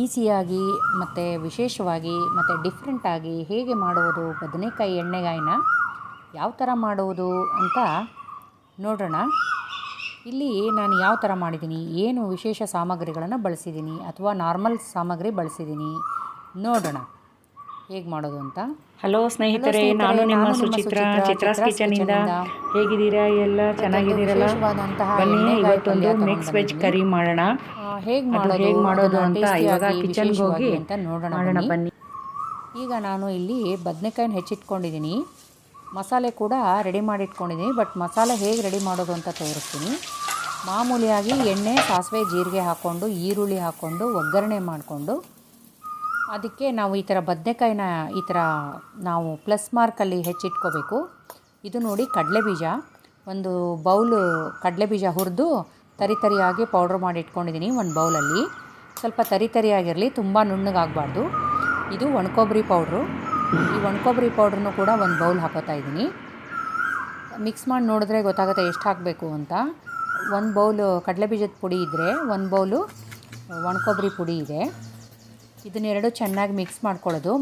ಈಸಿಯಾಗಿ ಮತ್ತು ವಿಶೇಷವಾಗಿ ಮತ್ತು ಡಿಫ್ರೆಂಟಾಗಿ ಹೇಗೆ ಮಾಡುವುದು ಬದನೆಕಾಯಿ ಎಣ್ಣೆಗಾಯಿನ ಯಾವ ಥರ ಮಾಡುವುದು ಅಂತ ನೋಡೋಣ. ಇಲ್ಲಿ ನಾನು ಯಾವ ಥರ ಮಾಡಿದ್ದೀನಿ ಏನು ವಿಶೇಷ ಸಾಮಗ್ರಿಗಳನ್ನು ಬಳಸಿದ್ದೀನಿ ಅಥವಾ ನಾರ್ಮಲ್ ಸಾಮಗ್ರಿ ಬಳಸಿದ್ದೀನಿ ನೋಡೋಣ. ಹೇಗೆ ಮಾಡೋದು ಅಂತ? ಹಲೋ ಸ್ನೇಹಿತರೆ ನಾನು ನಿಮ್ಮ ಸುಚಿತ್ರ ಚಿತ್ರಾಸ್ ಕಿಚನಿಂದ ಕಿಚನಿಂದ. ಹೇಗಿದ್ದೀರಾ? ಎಲ್ಲ ಚೆನ್ನಾಗಿದ್ದೀರಲ್ಲ? ಬನ್ನಿ ಇವತ್ತೊಂದು ಮಿಕ್ಸ್ ವೆಜ್ ಕರಿ ಮಾಡೋಣ. ಹೇಗೆ ಮಾಡೋದು? ಹೇಗೆ ಮಾಡೋದು ಅಂತ ಇವಾಗ ಕಿಚನ್ಗೆ ಹೋಗಿ ಅಂತ ನೋಡೋಣ ಬನ್ನಿ. ಈಗ ನಾನು ಇಲ್ಲಿ ಬದನೆಕಾಯಿನ ಹೆಚ್ಚಿಟ್ಕೊಂಡಿದ್ದೀನಿ. ಮಸಾಲೆ ಕೂಡ ರೆಡಿ ಮಾಡಿಟ್ಕೊಂಡಿದ್ದೀನಿ ಬಟ್ ಮಸಾಲೆ ಹೇಗೆ ರೆಡಿ ಮಾಡೋದು ಅಂತ ತೋರಿಸ್ತೀನಿ. ಮಾಮೂಲಿಯಾಗಿ ಎಣ್ಣೆ ಸಾಸಿವೆ ಜೀರಿಗೆ ಹಾಕ್ಕೊಂಡು ಈರುಳ್ಳಿ ಹಾಕ್ಕೊಂಡು ಒಗ್ಗರಣೆ ಮಾಡಿಕೊಂಡು ಅದಕ್ಕೆ ನಾವು ಈ ಥರ ಬದನೆಕಾಯಿನ ಈ ಥರ ನಾವು ಪ್ಲಸ್ ಮಾರ್ಕಲ್ಲಿ ಹೆಚ್ಚಿಟ್ಕೋಬೇಕು. ಇದು ನೋಡಿ ಕಡಲೆ ಬೀಜ ಒಂದು ಬೌಲು ಕಡಲೆಬೀಜ ಹುರಿದು ತರಿ ತರಿಯಾಗಿ ಪೌಡ್ರ್ ಮಾಡಿ ಇಟ್ಕೊಂಡಿದ್ದೀನಿ ಒಂದು ಬೌಲಲ್ಲಿ. ಸ್ವಲ್ಪ ತರಿ ತರಿಯಾಗಿರಲಿ, ತುಂಬ ನುಣ್ಣಗಾಗಬಾರ್ದು. ಇದು ಒಣಕೊಬ್ಬರಿ ಪೌಡ್ರು ಈ ಒಣಕೊಬ್ಬರಿ ಪೌಡ್ರನ್ನು ಕೂಡ ಒಂದು ಬೌಲ್ ಹಾಕೋತಾ ಇದ್ದೀನಿ. ಮಿಕ್ಸ್ ಮಾಡಿ ನೋಡಿದ್ರೆ ಗೊತ್ತಾಗುತ್ತೆ ಎಷ್ಟು ಹಾಕಬೇಕು ಅಂತ. ಒಂದು ಬೌಲು ಕಡಲೆಬೀಜದ ಪುಡಿ ಇದ್ದರೆ ಒಂದು ಬೌಲು ಒಣಕೊಬ್ಬರಿ ಪುಡಿ ಇದೆ. ಇದನ್ನೆರಡು ಚೆನ್ನಾಗಿ ಮಿಕ್ಸ್ ಮಾಡ್ಕೊಳ್ಳೋದು.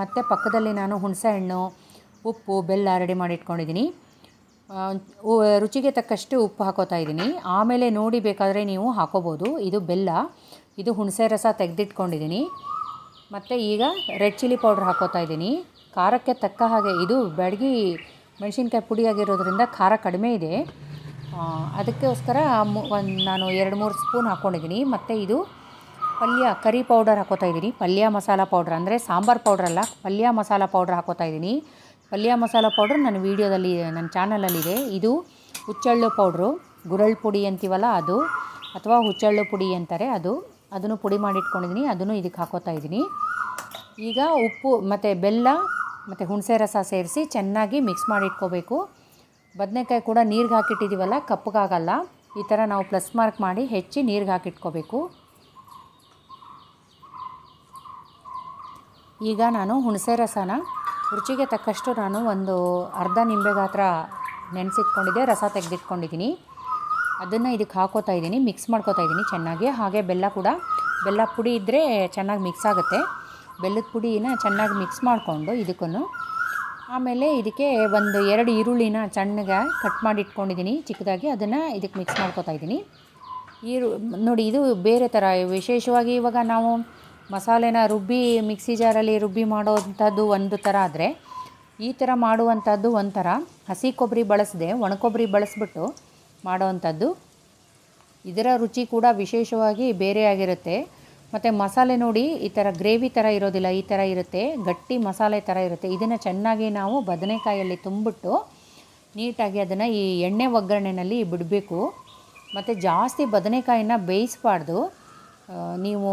ಮತ್ತು ಪಕ್ಕದಲ್ಲಿ ನಾನು ಹುಣಸೆ ಹಣ್ಣು, ಉಪ್ಪು, ಬೆಲ್ಲ ರೆಡಿ ಮಾಡಿ ಇಟ್ಕೊಂಡಿದ್ದೀನಿ. ರುಚಿಗೆ ತಕ್ಕಷ್ಟು ಉಪ್ಪು ಹಾಕೋತಾ ಇದ್ದೀನಿ. ಆಮೇಲೆ ನೋಡಿ ಬೇಕಾದರೆ ನೀವು ಹಾಕೋಬೋದು. ಇದು ಬೆಲ್ಲ, ಇದು ಹುಣಸೆ ರಸ ತೆಗೆದಿಟ್ಕೊಂಡಿದ್ದೀನಿ. ಮತ್ತು ಈಗ ರೆಡ್ ಚಿಲ್ಲಿ ಪೌಡ್ರ್ ಹಾಕೋತಾ ಇದ್ದೀನಿ. ಖಾರಕ್ಕೆ ತಕ್ಕ ಹಾಗೆ, ಇದು ಬೆಡಗಿ ಮೆಣಸಿನ್ಕಾಯಿ ಪುಡಿ ಆಗಿರೋದ್ರಿಂದ ಖಾರ ಕಡಿಮೆ ಇದೆ. ಅದಕ್ಕೋಸ್ಕರ ಒಂದು, ನಾನು ಎರಡು, ಮೂರು ಸ್ಪೂನ್ ಹಾಕ್ಕೊಂಡಿದ್ದೀನಿ ಮತ್ತು ಇದು ಪಲ್ಯ, ಕರಿ ಪೌಡರ್ ಹಾಕೋತಾ ಇದ್ದೀನಿ. ಪಲ್ಯ ಮಸಾಲ ಪೌಡ್ರ್ ಅಂದರೆ ಸಾಂಬಾರು ಪೌಡ್ರಲ್ಲ ಪಲ್ಯ ಮಸಾಲ ಪೌಡ್ರ್ ಹಾಕೋತಾ ಇದ್ದೀನಿ. ಪಲ್ಯ ಮಸಾಲ ಪೌಡ್ರ್ ನನ್ನ ವೀಡಿಯೋದಲ್ಲಿ, ನನ್ನ ಚಾನಲಲ್ಲಿದೆ. ಇದು ಹುಚ್ಚಳ್ಳು ಪೌಡ್ರು. ಗುರಳ್ ಪುಡಿ ಅಂತೀವಲ್ಲ ಅದು. ಅಥವಾ ಹುಚ್ಚಳ್ಳು ಪುಡಿ ಅಂತಾರೆ ಅದು. ಅದನ್ನು ಪುಡಿ ಮಾಡಿಟ್ಕೊಂಡಿದ್ದೀನಿ ಅದನ್ನು ಇದಕ್ಕೆ ಹಾಕೋತಾ ಇದ್ದೀನಿ ಈಗ ಉಪ್ಪು, ಮತ್ತು ಬೆಲ್ಲ, ಮತ್ತು ಹುಣಸೆ ರಸ ಸೇರಿಸಿ ಚೆನ್ನಾಗಿ ಮಿಕ್ಸ್ ಮಾಡಿಟ್ಕೋಬೇಕು. ಬದನೆಕಾಯಿ ಕೂಡ ನೀರಿಗೆ ಹಾಕಿಟ್ಟಿದ್ದೀವಲ್ಲ ಕಪ್ಪಗಾಗಲ್ಲ ಈ ಥರ ನಾವು ಪ್ಲಸ್ ಮಾರ್ಕ್ ಮಾಡಿ ಹೆಚ್ಚಿ ನೀರಿಗೆ ಹಾಕಿಟ್ಕೋಬೇಕು. ಈಗ ನಾನು ಹುಣಸೆ ರಸನ ರುಚಿಗೆ ತಕ್ಕಷ್ಟು ನಾನು ಒಂದು ಅರ್ಧ ನಿಂಬೆ ಗಾತ್ರ ನೆನೆಸಿಟ್ಕೊಂಡಿದ್ದೆ, ರಸ ತೆಗೆದಿಟ್ಕೊಂಡಿದ್ದೀನಿ. ಅದನ್ನು ಇದಕ್ಕೆ ಹಾಕೋತಾ ಇದ್ದೀನಿ ಮಿಕ್ಸ್ ಮಾಡ್ಕೋತಾ ಇದ್ದೀನಿ ಚೆನ್ನಾಗಿ. ಹಾಗೆ ಬೆಲ್ಲ ಕೂಡ, ಬೆಲ್ಲ ಪುಡಿ ಇದ್ದರೆ ಚೆನ್ನಾಗಿ ಮಿಕ್ಸ್ ಆಗುತ್ತೆ. ಬೆಲ್ಲದ ಪುಡಿನ ಚೆನ್ನಾಗಿ ಮಿಕ್ಸ್ ಮಾಡಿಕೊಂಡು ಇದಕ್ಕೂ ಆಮೇಲೆ ಇದಕ್ಕೆ ಒಂದು ಎರಡು ಈರುಳ್ಳಿನ ಸಣ್ಣಗೆ ಕಟ್ ಮಾಡಿ ಇಟ್ಕೊಂಡಿದ್ದೀನಿ ಚಿಕ್ಕದಾಗಿ. ಅದನ್ನು ಇದಕ್ಕೆ ಮಿಕ್ಸ್ ಮಾಡ್ಕೋತಾ ಇದ್ದೀನಿ. ಈರು, ನೋಡಿ ಇದು ಬೇರೆ ಥರ ವಿಶೇಷವಾಗಿ ಇವಾಗ ನಾವು ಮಸಾಲೆನ ರುಬ್ಬಿ ಮಿಕ್ಸಿ ಜಾರಲ್ಲಿ ರುಬ್ಬಿ ಮಾಡೋವಂಥದ್ದು ಒಂದು ಥರ ಆದರೆ ಈ ಥರ ಮಾಡುವಂಥದ್ದು ಒಂಥರ ಹಸಿ ಕೊಬ್ಬರಿ ಬಳಸದೆ ಒಣಕೊಬ್ಬರಿ ಬಳಸ್ಬಿಟ್ಟು ಮಾಡೋವಂಥದ್ದು. ಇದರ ರುಚಿ ಕೂಡ ವಿಶೇಷವಾಗಿ ಬೇರೆಯಾಗಿರುತ್ತೆ ಮತ್ತು ಮಸಾಲೆ ನೋಡಿ ಈ ಥರ ಗ್ರೇವಿ ಥರ ಇರೋದಿಲ್ಲ, ಈ ಥರ ಇರುತ್ತೆ, ಗಟ್ಟಿ ಮಸಾಲೆ ಥರ ಇರುತ್ತೆ. ಇದನ್ನು ಚೆನ್ನಾಗಿ ನಾವು ಬದನೆಕಾಯಲ್ಲಿ ತುಂಬಿಟ್ಟು ನೀಟಾಗಿ ಅದನ್ನು ಈ ಎಣ್ಣೆ ಒಗ್ಗರಣೆನಲ್ಲಿ ಬಿಡಬೇಕು. ಮತ್ತು ಜಾಸ್ತಿ ಬದನೆಕಾಯಿನ ಬೇಯಿಸಬಾರ್ದು. ನೀವು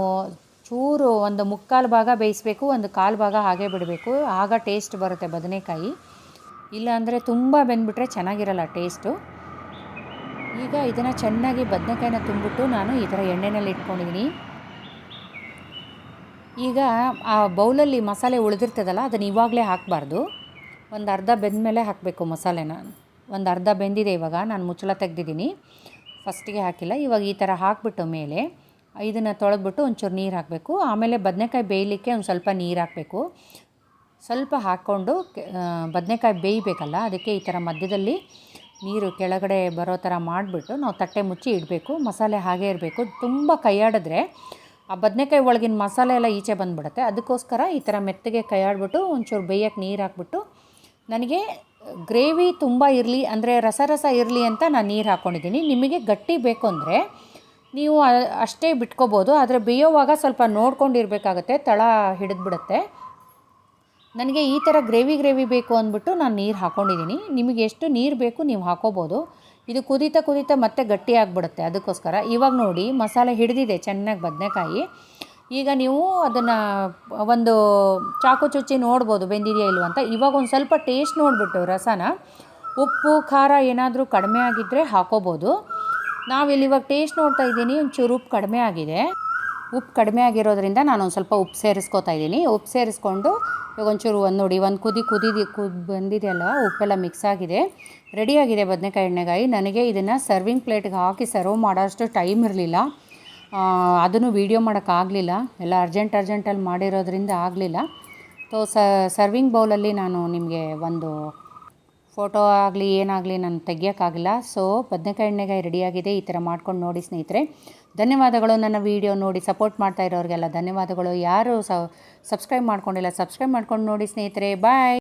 ಚೂರು ಒಂದು ಮುಕ್ಕಾಲು ಭಾಗ ಬೇಯಿಸಬೇಕು, ಒಂದು ಕಾಲು ಭಾಗ ಹಾಗೆ ಬಿಡಬೇಕು. ಆಗ ಟೇಸ್ಟ್ ಬರುತ್ತೆ ಬದನೆಕಾಯಿ. ಇಲ್ಲಾಂದರೆ ತುಂಬ ಬೆಂದ್ಬಿಟ್ರೆ ಚೆನ್ನಾಗಿರಲ್ಲ ಟೇಸ್ಟು ಈಗ ಇದನ್ನು ಚೆನ್ನಾಗಿ ಬದನೆಕಾಯಿನ ತುಂಬಿಟ್ಟು ನಾನು ಈ ಥರ ಎಣ್ಣೆನಲ್ಲಿ ಇಟ್ಕೊಂಡಿದ್ದೀನಿ ಈಗ ಆ ಬೌಲಲ್ಲಿ ಮಸಾಲೆ ಉಳಿದಿರ್ತದಲ್ಲ, ಅದನ್ನು ಇವಾಗಲೇ ಹಾಕಬಾರ್ದು. ಒಂದು ಅರ್ಧ ಬೆಂದ ಮೇಲೆ ಹಾಕಬೇಕು ಮಸಾಲೆನ. ಒಂದು ಅರ್ಧ ಬೆಂದಿದೆ ಇವಾಗ, ನಾನು ಮುಚ್ಚಳ ತೆಗೆದಿದ್ದೀನಿ. ಫಸ್ಟಿಗೆ ಹಾಕಿಲ್ಲ, ಇವಾಗ ಈ ಥರ ಹಾಕಿಬಿಟ್ಟು ಮೇಲೆ ಇದನ್ನು ತೊಳೆದ್ಬಿಟ್ಟು ಒಂಚೂರು ನೀರು ಹಾಕಬೇಕು. ಆಮೇಲೆ ಬದನೆಕಾಯಿ ಬೇಯಲಿಕ್ಕೆ ಒಂದು ಸ್ವಲ್ಪ ನೀರು ಹಾಕಬೇಕು. ಸ್ವಲ್ಪ ಹಾಕ್ಕೊಂಡು ಬದನೆಕಾಯಿ ಬೇಯಬೇಕಲ್ಲ, ಅದಕ್ಕೆ ಈ ಥರ ಮಧ್ಯದಲ್ಲಿ ನೀರು ಕೆಳಗಡೆ ಬರೋ ಥರ ಮಾಡಿಬಿಟ್ಟು ನಾವು ತಟ್ಟೆ ಮುಚ್ಚಿ ಇಡಬೇಕು. ಮಸಾಲೆ ಹಾಗೆ ಇರಬೇಕು. ತುಂಬ ಕೈಯಾಡಿದ್ರೆ ಆ ಬದನೆಕಾಯಿ ಒಳಗಿನ ಮಸಾಲೆ ಎಲ್ಲ ಈಚೆ ಬಂದುಬಿಡುತ್ತೆ. ಅದಕ್ಕೋಸ್ಕರ ಈ ಥರ ಮೆತ್ತಗೆ ಕೈಯಾಡ್ಬಿಟ್ಟು ಒಂಚೂರು ಬೇಯಕ್ಕೆ ನೀರು ಹಾಕ್ಬಿಟ್ಟು ನನಗೆ ಗ್ರೇವಿ ತುಂಬ ಇರಲಿ, ಅಂದರೆ ರಸ ರಸ ಇರಲಿ ಅಂತ ನಾನು ನೀರು ಹಾಕ್ಕೊಂಡಿದ್ದೀನಿ ನಿಮಗೆ ಗಟ್ಟಿ ಬೇಕು ಅಂದರೆ ನೀವು ಅಷ್ಟೇ ಬಿಟ್ಕೋಬೋದು, ಆದರೆ ಬೇಯೋವಾಗ ಸ್ವಲ್ಪ ನೋಡ್ಕೊಂಡಿರ್ಬೇಕಾಗತ್ತೆ, ತಳ ಹಿಡಿದ್ಬಿಡುತ್ತೆ. ನನಗೆ ಈ ಥರ ಗ್ರೇವಿ ಗ್ರೇವಿ ಬೇಕು ಅಂದ್ಬಿಟ್ಟು ನಾನು ನೀರು ಹಾಕ್ಕೊಂಡಿದ್ದೀನಿ ನಿಮಗೆ ಎಷ್ಟು ನೀರು ಬೇಕು ನೀವು ಹಾಕೋಬೋದು. ಇದು ಕುದೀತಾ ಕುದೀತಾ ಮತ್ತೆ ಗಟ್ಟಿ ಆಗಿಬಿಡುತ್ತೆ ಅದಕ್ಕೋಸ್ಕರ. ಇವಾಗ ನೋಡಿ, ಮಸಾಲೆ ಹಿಡಿದಿದೆ ಚೆನ್ನಾಗಿ ಬದನೆಕಾಯಿ. ಈಗ ನೀವು ಅದನ್ನು ಒಂದು ಚಾಕು ಚುಚ್ಚಿ ನೋಡ್ಬೋದು ಬೆಂದಿದೆಯಾ ಇಲ್ವ ಅಂತ. ಇವಾಗ ಒಂದು ಸ್ವಲ್ಪ ಟೇಸ್ಟ್ ನೋಡಿಬಿಟ್ಟು ರಸನ. ಉಪ್ಪು, ಖಾರ ಏನಾದರೂ ಕಡಿಮೆ ಆಗಿದ್ದರೆ ಹಾಕೋಬೋದು. ನಾವಿಲ್ಲಿ ಇವಾಗ ಟೇಸ್ಟ್ ನೋಡ್ತಾ ಇದ್ದೀನಿ, ಒಂಚೂರು ಉಪ್ಪು ಕಡಿಮೆ ಆಗಿದೆ. ಉಪ್ಪು ಕಡಿಮೆ ಆಗಿರೋದ್ರಿಂದ ನಾನು ಸ್ವಲ್ಪ ಉಪ್ಪು ಸೇರಿಸ್ಕೊತಾ ಇದ್ದೀನಿ. ಉಪ್ಪು ಸೇರಿಸ್ಕೊಂಡು ಇವಾಗ ಒಂಚೂರು ಒಂದು ನೋಡಿ, ಒಂದು ಕುದಿ ಕುದಿದಿ, ಕುದ್ ಬಂದಿದೆಯಲ್ಲ ಉಪ್ಪೆಲ್ಲ ಮಿಕ್ಸ್ ಆಗಿದೆ. ರೆಡಿಯಾಗಿದೆ ಬದನೆಕಾಯಿ ಎಣ್ಣೆಗಾಯಿ. ನನಗೆ ಇದನ್ನು ಸರ್ವಿಂಗ್ ಪ್ಲೇಟ್ಗೆ ಹಾಕಿ ಸರ್ವ್ ಮಾಡೋಷ್ಟು ಟೈಮ್ ಇರಲಿಲ್ಲ. ಅದನ್ನು ವೀಡಿಯೋ ಮಾಡೋಕ್ಕಾಗಲಿಲ್ಲ ಎಲ್ಲ ಅರ್ಜೆಂಟ್ ಅರ್ಜೆಂಟಲ್ಲಿ ಮಾಡಿರೋದ್ರಿಂದ ಆಗಲಿಲ್ಲ. ಸೊ ಸರ್ವಿಂಗ್ ಬೌಲಲ್ಲಿ ನಾನು ನಿಮಗೆ ಒಂದು ಫೋಟೋ ಆಗಲಿ, ಏನಾಗಲಿ ನಾನು ತೆಗಿಯೋಕ್ಕಾಗಿಲ್ಲ. ಸೊ ಬದನೆಕಾಯಿ ಎಣ್ಣೆಗಾಯಿ ರೆಡಿಯಾಗಿದೆ ಈ ಥರ ಮಾಡ್ಕೊಂಡು ನೋಡಿ ಸ್ನೇಹಿತರೆ. ಧನ್ಯವಾದಗಳು. ನನ್ನ ವೀಡಿಯೋ ನೋಡಿ ಸಪೋರ್ಟ್ ಮಾಡ್ತಾ ಇರೋರಿಗೆಲ್ಲ ಧನ್ಯವಾದಗಳು. ಯಾರು ಸಬ್ಸ್ಕ್ರೈಬ್ ಮಾಡ್ಕೊಂಡಿಲ್ಲ ಸಬ್ಸ್ಕ್ರೈಬ್ ಮಾಡ್ಕೊಂಡು ನೋಡಿ ಸ್ನೇಹಿತರೆ. ಬಾಯ್